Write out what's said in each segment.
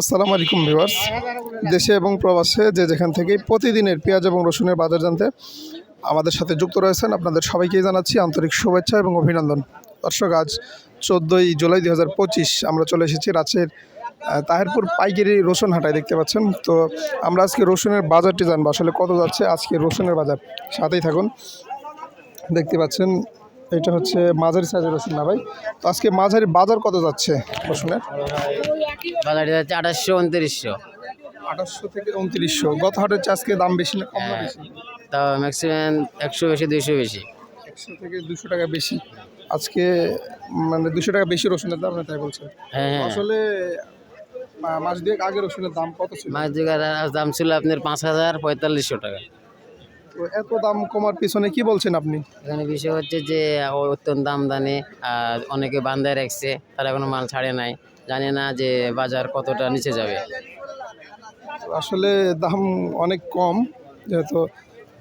আসসালামু আলাইকুম ভিউয়ার্স। দেশে এবং প্রবাসে যে যেখান থেকেই প্রতিদিনের পেঁয়াজ এবং রসুনের বাজার জানতে আমাদের সাথে যুক্ত রয়েছেন আপনাদের সবাইকেই জানাচ্ছি আন্তরিক শুভেচ্ছা এবং অভিনন্দন। দর্শক, আজ চোদ্দোই জুলাই দুই হাজার পঁচিশ আমরা চলে এসেছি রাজশাহীর তাহেরপুর পাইকারি রসুন হাটায়, দেখতে পাচ্ছেন? তো আমরা আজকে রসুনের বাজারটি জানব। আসলে কত যাচ্ছে আজকে রসুনের বাজার? সাথেই থাকুন। দেখতে পাচ্ছেন এটা হচ্ছে মাঝারি সাইজের রসুন না ভাই? তো আজকে মাঝারি বাজার কত যাচ্ছে রসুনের? বাজারে যাচ্ছে আঠাশশো উনত্রিশশো। আঠাশশো থেকে উনত্রিশশো। গত হাটের আজকে দাম বেশি না কম না বেশি? তাও ম্যাক্সিমাম একশো বেশি দুইশো বেশি। একশো থেকে দুশো টাকা বেশি। আজকে মানে দুশো টাকা বেশি রসুনের দাম তাই বলছেন হ্যাঁ হ্যাঁ। আসলে মাস দুয়েক আগে রসুনের দাম কত ছিল? মাছ জোগাড় দাম ছিল আপনার পাঁচ হাজার পঁয়তাল্লিশশো টাকা। তো এত দাম কমার পিছনে কি বলছেন আপনি? এখানে বিষয় হচ্ছে যে অত্যন্ত আমদানি আর অনেকে বান্ধায় রাখছে তারা এখনও মাল ছাড়ে নাই। জানে না যে বাজার কতটা নিচে যাবে। আসলে দাম অনেক কম যেহেতু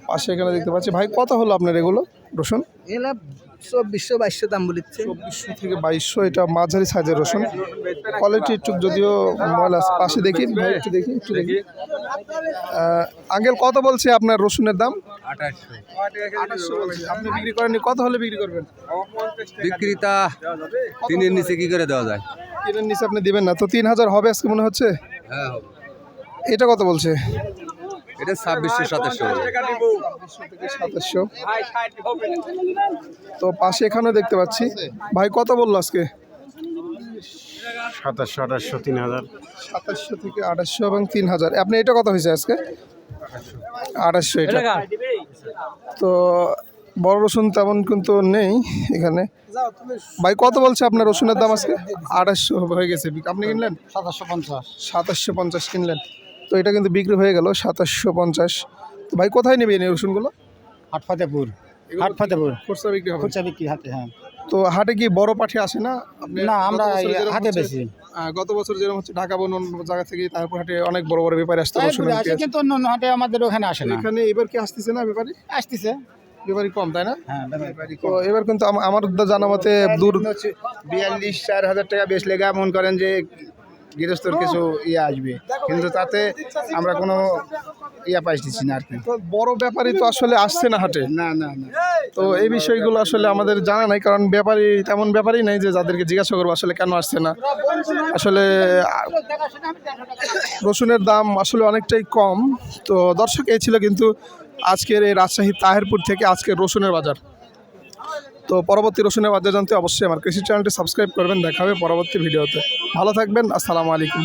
পাশে এখানে দেখতে পাচ্ছি। ভাই কত হলো আপনার এগুলো? রসুন? এগুলা চব্বিশশো বাইশশো দাম বলিচ্ছে চব্বিশশো থেকে বাইশশো এটা মাঝারি সাইজের রসুন। কোয়ালিটি একটু যদিও ময়লা আছে। পাশে দেখি ভাই একটু দেখি একটু দেখি। আঙ্কেল কত বলছে আপনার রসুনের দাম? আঠাশশো। আপনি বিক্রি করেননি কত হলে বিক্রি করবেন? বিক্রেতা তিনের নিচে কি করে দেওয়া যায়? তিনের নিচে আপনি দিবেন না। তো তিন হাজার হবে আজকে মনে হচ্ছে? হ্যাঁ এটা কত বলছে? এটা ছাব্বিশশো সাতাশশো। সাতাশশো। তো পাশে এখানেও দেখতে পাচ্ছি। ভাই কত বলল আজকে? সাতাশশো আঠাশশো তিন হাজার। সাতাশশো থেকে আঠাশশো এবং তিন হাজার। আপনি এটা কত হয়েছে আজকে? আঠাশশো এটা। তো বড় রসুন তেমন কিন্তু নেই এখানে। ভাই কত বলছে আপনার রসুনের দাম আজকে? আঠাশশো হয়ে গেছে। আপনি কিনলেন? সাতাশশো পঞ্চাশ। সাতাশশো পঞ্চাশ কিনলেন। তো এটা কিন্তু বিক্রি হয়ে গেল সাতাশশো পঞ্চাশ। তো ভাই কোথায় নেবেন এই রসুনগুলো? হাট ফাতেপুর। হাট ফাতেপুর। খুচরা বিক্রি হবে? খুচরা বিক্রি হাতে হ্যাঁ। তো হাটে কি বড় পাঠি আসে না? না আমরা যেরকম বেশি। গত বছর যেরকম হচ্ছে ঢাকা বন অন্য জায়গা থেকে তারপর হাটে অনেক বড় বড় ব্যাপারী আসতো আসে কিন্তু অন্য অন্য হাটে আমাদের ওখানে আসে না। এখানে এবার কি আসতেছে না ব্যাপারী? আসতেছে। ব্যাপারী কম তাই না? হ্যাঁ তো এবার কিন্তু আমার জানা মতে দূর বিয়াল্লিশ চার হাজার টাকা বেশ লেগা মন করেন যে গৃহস্থর কিছু ইয়ে আসবে। কিন্তু তাতে আমরা কোনো ইয়া পাইতেছি না আর কি। তো বড় ব্যাপারী তো আসলে আসছে না হাটে। না না না। তো এই বিষয়গুলো আসলে আমাদের জানা নাই কারণ ব্যাপারী তেমন ব্যাপারই নাই যে যাদেরকে জিজ্ঞাসা করব আসলে কেন আসছে না। আসলে রসুনের দাম আসলে অনেকটাই কম। তো দর্শক এই ছিল কিন্তু আজকের এই রাজশাহী তাহেরপুর থেকে আজকের রসুনের বাজার। তো পরবর্তী রসুনের জানতে অবশ্যই আমার কৃষি চ্যানেলটি সাবস্ক্রাইব করবেন। দেখাবে পরবর্তী ভিডিওতে। ভালো থাকবেন। আসসালামু আলাইকুম।